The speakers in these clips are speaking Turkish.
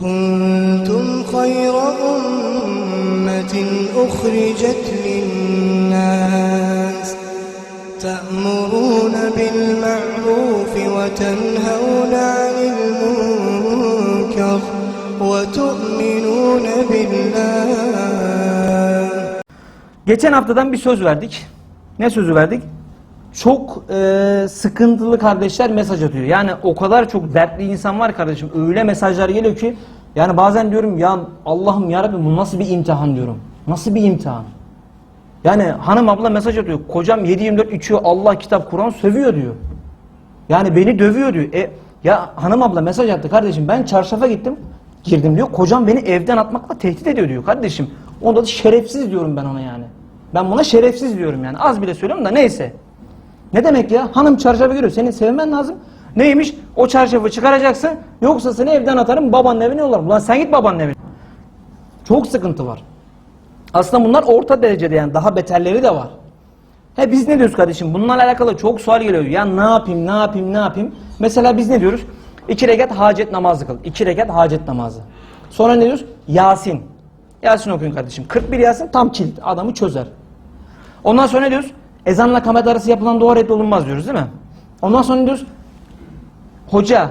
كنتم خير أمة أخرجت للناس تأمرون بالمعروف وتنهون عن المنكر وتؤمنون بالله Geçen haftadan bir söz verdik. Ne sözü verdik? Çok e, sıkıntılı kardeşler mesaj atıyor. Yani o kadar çok dertli insan var kardeşim. Öyle mesajlar geliyor ki yani bazen diyorum ya Allah'ım ya Rabbi bu nasıl bir imtihan diyorum. Nasıl bir imtihan? Yani hanım abla mesaj atıyor. Kocam 7-24 içiyor Allah kitap Kur'an sövüyor diyor. Yani beni dövüyor diyor. E, ya hanım abla mesaj attı kardeşim ben çarşafa gittim girdim diyor. Kocam beni evden atmakla tehdit ediyor diyor kardeşim. Onda da şerefsiz diyorum ben ona yani. Ben buna şerefsiz diyorum yani. Az bile söylüyorum da neyse. Ne demek ya? Hanım çarşafı görüyor. Senin sevmen lazım. Neymiş? O çarşafı çıkaracaksın. Yoksa seni evden atarım babanın evine yollarım. Ulan sen git babanın evine. Çok sıkıntı var. Aslında bunlar orta derecede yani daha beterleri de var. He biz ne diyoruz kardeşim? Bunlarla alakalı çok sual geliyor. Ya ne yapayım, ne yapayım, ne yapayım? Mesela biz ne diyoruz? İki rekat hacet namazı kıl. İki rekat hacet namazı. Sonra ne diyoruz? Yasin. Yasin okuyun kardeşim. 41 Yasin tam kilit. Adamı çözer. Ondan sonra ne diyoruz? Ezanla kamet arası yapılan dua reddolunmaz diyoruz değil mi? Ondan sonra diyoruz? Hoca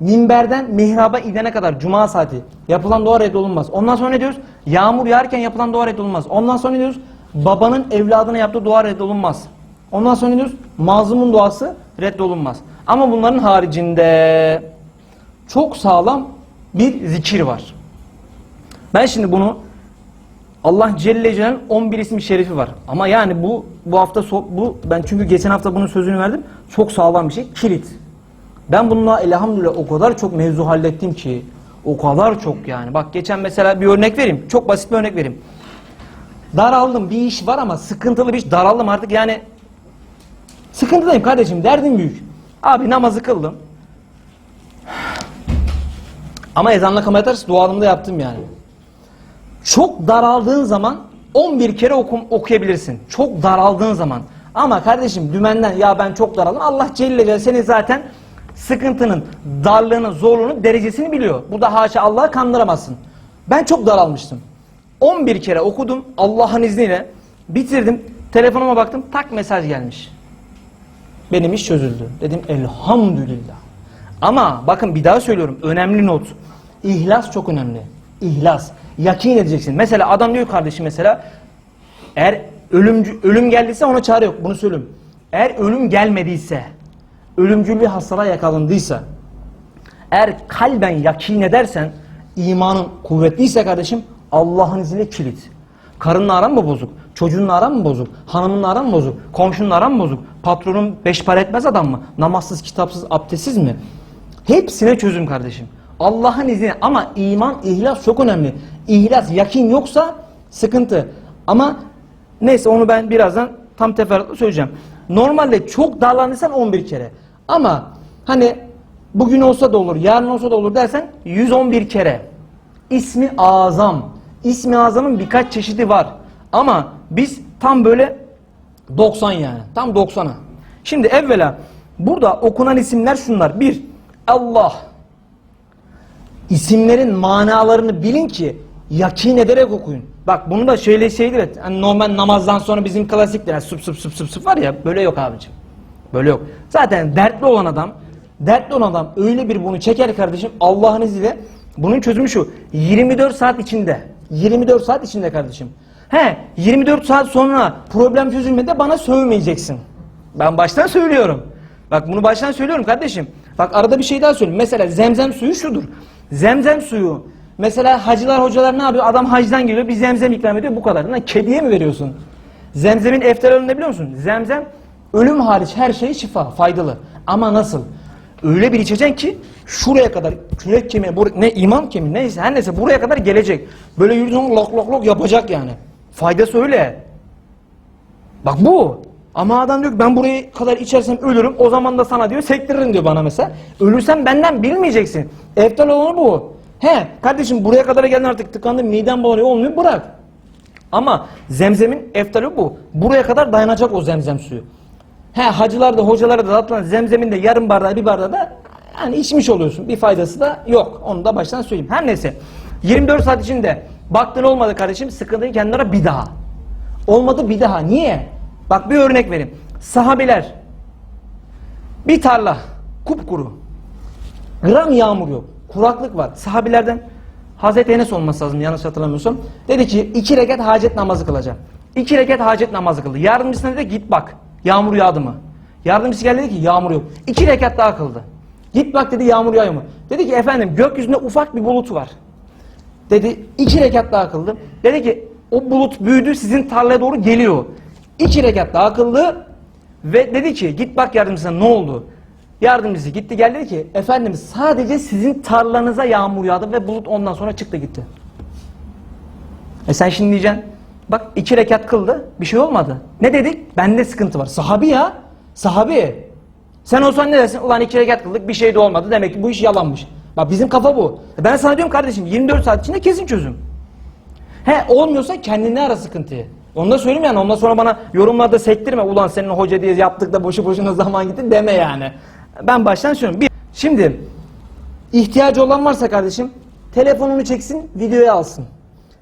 minberden mihraba inene kadar cuma saati yapılan dua reddolunmaz. Ondan sonra ne diyoruz? Yağmur yağarken yapılan dua reddolunmaz. Ondan sonra ne diyoruz? Babanın evladına yaptığı dua reddolunmaz. Ondan sonra ne diyoruz? Mazlumun duası reddolunmaz. Ama bunların haricinde çok sağlam bir zikir var. Ben şimdi bunu Allah Celle Celal'in 11 ismi şerifi var. Ama yani bu bu hafta so- bu ben çünkü geçen hafta bunun sözünü verdim. Çok sağlam bir şey. Kilit. Ben bununla elhamdülillah o kadar çok mevzu hallettim ki o kadar çok yani. Bak geçen mesela bir örnek vereyim. Çok basit bir örnek vereyim. Daraldım bir iş var ama sıkıntılı bir iş. Daraldım artık yani sıkıntıdayım kardeşim. Derdim büyük. Abi namazı kıldım. Ama ezanla kamet arası dualımı da yaptım yani. Çok daraldığın zaman 11 kere okum, okuyabilirsin. Çok daraldığın zaman. Ama kardeşim dümenden ya ben çok daraldım. Allah Celle Celaluhu seni zaten sıkıntının, darlığının, zorluğunun derecesini biliyor. Bu da haşa Allah'ı kandıramazsın. Ben çok daralmıştım. 11 kere okudum Allah'ın izniyle. Bitirdim. Telefonuma baktım. Tak mesaj gelmiş. Benim iş çözüldü. Dedim elhamdülillah. Ama bakın bir daha söylüyorum. Önemli not. İhlas çok önemli. İhlas. Yakin edeceksin. Mesela adam diyor kardeşim mesela eğer ölümcü, ölüm geldiyse ona çare yok. Bunu söyleyeyim. Eğer ölüm gelmediyse, ölümcül bir hastalığa yakalandıysa, eğer kalben yakin edersen, imanın kuvvetliyse kardeşim, Allah'ın izniyle kilit. Karınla aran mı bozuk? Çocuğunla aran mı bozuk? Hanımınla aran mı bozuk? Komşunla aran mı bozuk? Patronun beş para etmez adam mı? Namazsız, kitapsız, abdestsiz mi? Hepsine çözüm kardeşim. Allah'ın izniyle ama iman, ihlas çok önemli. İhlas, yakin yoksa sıkıntı. Ama neyse onu ben birazdan tam teferruatlı söyleyeceğim. Normalde çok darlandıysan 11 kere. Ama hani bugün olsa da olur, yarın olsa da olur dersen 111 kere. İsmi azam. İsmi azamın birkaç çeşidi var. Ama biz tam böyle 90 yani. Tam 90'a. Şimdi evvela burada okunan isimler şunlar. Bir, Allah. İsimlerin manalarını bilin ki yakin ederek okuyun. Bak bunu da şöyle şeydir. et. Hani normal namazdan sonra bizim klasikler yani süp süp süp süp süp var ya böyle yok abicim. Böyle yok. Zaten dertli olan adam dertli olan adam öyle bir bunu çeker kardeşim Allah'ın izniyle bunun çözümü şu 24 saat içinde 24 saat içinde kardeşim. He 24 saat sonra problem çözülmedi bana sövmeyeceksin. Ben baştan söylüyorum. Bak bunu baştan söylüyorum kardeşim. Bak arada bir şey daha söyleyeyim. Mesela zemzem suyu şudur. Zemzem suyu. Mesela hacılar hocalar ne yapıyor? Adam hacdan geliyor bir zemzem ikram ediyor bu kadar. Lan kediye mi veriyorsun? Zemzemin eftalını ne biliyor musun? Zemzem ölüm hariç her şey şifa, faydalı. Ama nasıl? Öyle bir içeceksin ki şuraya kadar kürek kemiği, ne imam kemiği neyse her neyse buraya kadar gelecek. Böyle yürüdüğün lok lok lok yapacak yani. Faydası öyle. Bak bu. Ama adam diyor ki ben burayı kadar içersem ölürüm. O zaman da sana diyor sektiririm diyor bana mesela. Ölürsen benden bilmeyeceksin. Eftal olanı bu. He kardeşim buraya kadar geldin artık tıkandın miden bulanıyor olmuyor bırak. Ama zemzemin eftali bu. Buraya kadar dayanacak o zemzem suyu. He hacılar da hocalar da zaten zemzemin de yarım bardağı bir bardağı da Yani içmiş oluyorsun. Bir faydası da yok. Onu da baştan söyleyeyim. Her neyse. 24 saat içinde baktın olmadı kardeşim sıkıntıyı kendine bir daha. Olmadı bir daha. Niye? Bak bir örnek vereyim. Sahabeler bir tarla kupkuru. Gram yağmur yok. Kuraklık var. Sahabilerden Hazreti Enes olması lazım yanlış hatırlamıyorsam. Dedi ki iki rekat hacet namazı kılacağım. İki rekat hacet namazı kıldı. Yardımcısına dedi git bak yağmur yağdı mı? Yardımcısı geldi dedi ki yağmur yok. İki rekat daha kıldı. Git bak dedi yağmur yağıyor mu? Dedi ki efendim gökyüzünde ufak bir bulut var. Dedi iki rekat daha kıldı. Dedi ki o bulut büyüdü sizin tarlaya doğru geliyor. İki rekat daha kıldı ve dedi ki git bak yardımcısına ne oldu? Yardımcısı gitti geldi dedi ki efendim sadece sizin tarlanıza yağmur yağdı ve bulut ondan sonra çıktı gitti. E sen şimdi diyeceksin bak iki rekat kıldı bir şey olmadı. Ne dedik? Bende sıkıntı var. Sahabi ya. Sahabi. Sen olsan ne dersin? Ulan iki rekat kıldık bir şey de olmadı. Demek ki bu iş yalanmış. Bak bizim kafa bu. E Ben sana diyorum kardeşim 24 saat içinde kesin çözüm. He olmuyorsa kendine ara sıkıntıyı. Onu da söyleyeyim yani ondan sonra bana yorumlarda sektirme. Ulan senin hoca diye yaptık da boşu boşuna zaman gitti deme yani. Ben baştan söylüyorum. Bir, şimdi ihtiyacı olan varsa kardeşim telefonunu çeksin videoya alsın.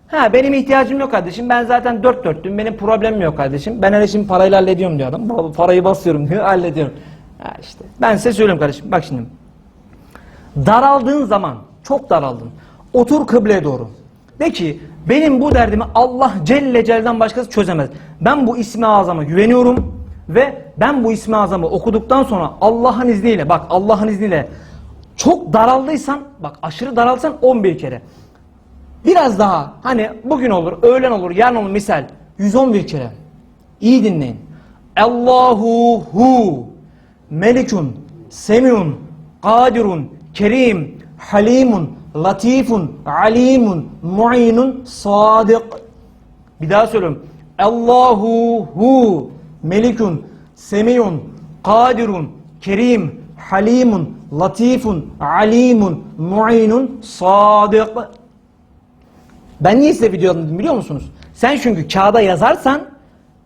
Ha benim ihtiyacım yok kardeşim. Ben zaten dört dörttüm. Benim problemim yok kardeşim. Ben hele şimdi parayla hallediyorum diyor adam. Parayı basıyorum diyor hallediyorum. Ha işte. Ben size söylüyorum kardeşim. Bak şimdi. Daraldığın zaman, çok daraldın. Otur kıbleye doğru. De ki benim bu derdimi Allah Celle Celle'den başkası çözemez. Ben bu ismi azama güveniyorum ve ben bu ismi azamı okuduktan sonra Allah'ın izniyle bak Allah'ın izniyle çok daraldıysan bak aşırı daralsan 11 kere. Biraz daha hani bugün olur, öğlen olur, yarın olur misal 111 kere. İyi dinleyin. Allahu hu melikun semiun kadirun kerim halimun latifun alimun mu'inun sadık. Bir daha söylüyorum. Allahu hu melikun semiyun kadirun kerim halimun latifun alimun mu'inun sadık. Ben niye size video anlattım biliyor musunuz? Sen çünkü kağıda yazarsan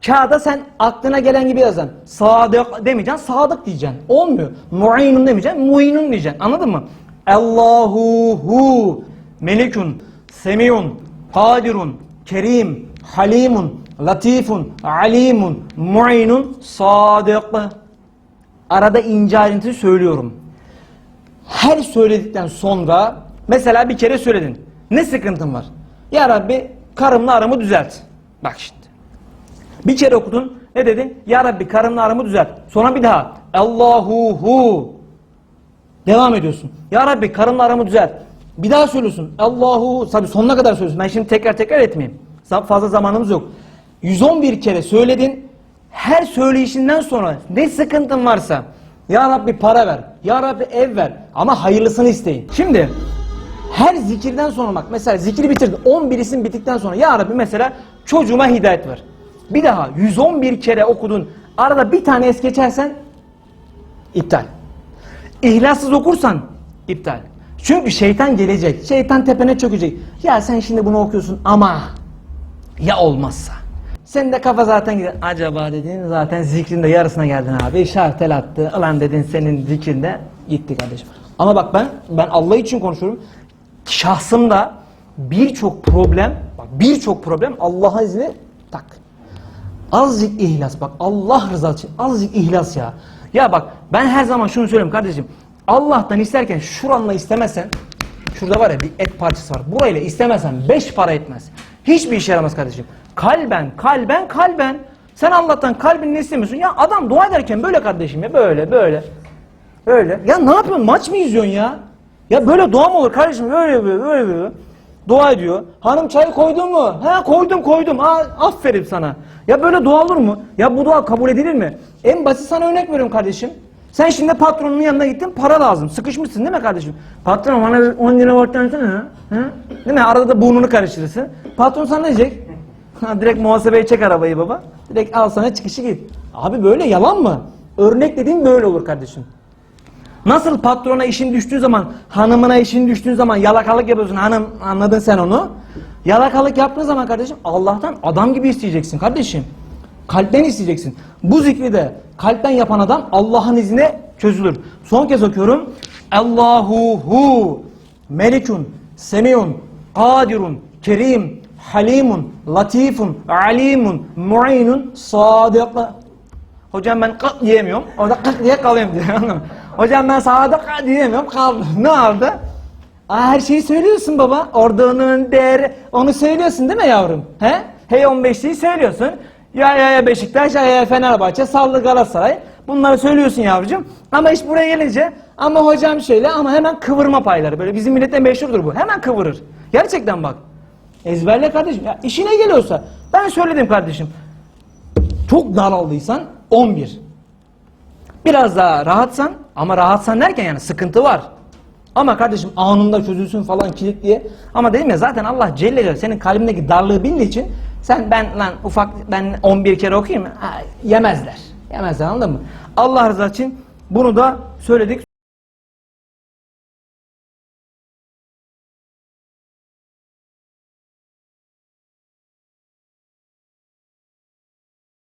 kağıda sen aklına gelen gibi yazan. Sadık demeyeceksin, sadık diyeceksin. Olmuyor. Mu'inun demeyeceksin, mu'inun diyeceksin. Anladın mı? Allahu hu melikun semiyun kadirun kerim halimun latifun alimun mu'inun sadık. Arada ince ayrıntı söylüyorum. Her söyledikten sonra mesela bir kere söyledin. Ne sıkıntın var? Ya Rabbi karımla aramı düzelt. Bak şimdi. Bir kere okudun. Ne dedin? Ya Rabbi karımla aramı düzelt. Sonra bir daha. Allahu hu. Devam ediyorsun. Ya Rabbi karımla aramı düzelt. Bir daha söylüyorsun. Allahu tabi sonuna kadar söylüyorsun. Ben şimdi tekrar tekrar etmeyeyim. Fazla zamanımız yok. 111 kere söyledin. Her söyleyişinden sonra ne sıkıntın varsa Ya Rabbi para ver. Ya Rabbi ev ver. Ama hayırlısını isteyin. Şimdi her zikirden sonra bak mesela zikri bitirdin 11 isim bittikten sonra Ya Rabbi mesela çocuğuma hidayet ver. Bir daha 111 kere okudun arada bir tane es geçersen iptal. İhlassız okursan iptal. Çünkü şeytan gelecek. Şeytan tepene çökecek. Ya sen şimdi bunu okuyorsun ama ya olmazsa. Senin de kafa zaten gider. Acaba dedin zaten zikrinde yarısına geldin abi. Şartel attı. Ulan dedin senin zikrinde gitti kardeşim. Ama bak ben ben Allah için konuşuyorum. Şahsımda birçok problem, bak birçok problem Allah'a izni tak. Azıcık ihlas bak Allah rızası için azıcık ihlas ya. Ya bak ben her zaman şunu söylüyorum kardeşim. Allah'tan isterken şuranla istemezsen şurada var ya bir et parçası var. Burayla istemezsen beş para etmez. Hiçbir işe yaramaz kardeşim. Kalben, kalben, kalben. Sen Allah'tan kalbinle istemiyorsun. Ya adam dua ederken böyle kardeşim ya böyle böyle. Böyle. Ya ne yapıyorsun? Maç mı izliyorsun ya? Ya böyle dua mı olur kardeşim? Böyle böyle böyle böyle. Dua ediyor. Hanım çay koydun mu? Ha koydum koydum. Ha, aferin sana. Ya böyle dua olur mu? Ya bu dua kabul edilir mi? En basit sana örnek veriyorum kardeşim. Sen şimdi patronun yanına gittin para lazım. Sıkışmışsın değil mi kardeşim? Patron bana bir 10 lira borç ha. Değil mi? Arada da burnunu karıştırırsın. Patron sana ne diyecek? Direkt muhasebeye çek arabayı baba. Direkt al sana çıkışı git. Abi böyle yalan mı? Örnek dediğin böyle olur kardeşim. Nasıl patrona işin düştüğü zaman, hanımına işin düştüğü zaman yalakalık yapıyorsun. Hanım anladın sen onu. Yalakalık yaptığın zaman kardeşim Allah'tan adam gibi isteyeceksin kardeşim. Kalpten isteyeceksin. Bu zikri de kalpten yapan adam Allah'ın izniyle çözülür. Son kez okuyorum. Allahu hu melikun semiyun kadirun kerim halimun latifun alimun mu'inun sadık Hocam ben kık diyemiyorum. Orada kık diye kalıyorum diyor. Hocam ben sadık diyemiyorum. Kaldım. Ne oldu? Aa, her şeyi söylüyorsun baba. Ordunun değeri. Onu söylüyorsun değil mi yavrum? He? Hey 15'liği söylüyorsun. Ya ya ya Beşiktaş, ya ya Fenerbahçe, sallı Galatasaray. Bunları söylüyorsun yavrucuğum. Ama iş buraya gelince ama hocam şöyle ama hemen kıvırma payları. Böyle bizim millette meşhurdur bu. Hemen kıvırır. Gerçekten bak. Ezberle kardeşim. Ya işine geliyorsa. Ben söyledim kardeşim. Çok daraldıysan 11. Biraz daha rahatsan ama rahatsan derken yani sıkıntı var. Ama kardeşim anında çözülsün falan kilit diye. Ama dedim ya zaten Allah Celle Celaluhu senin kalbindeki darlığı bildiği için sen ben lan ufak ben 11 kere okuyayım? Ha, yemezler. Yemezler anladın mı? Allah rızası için bunu da söyledik.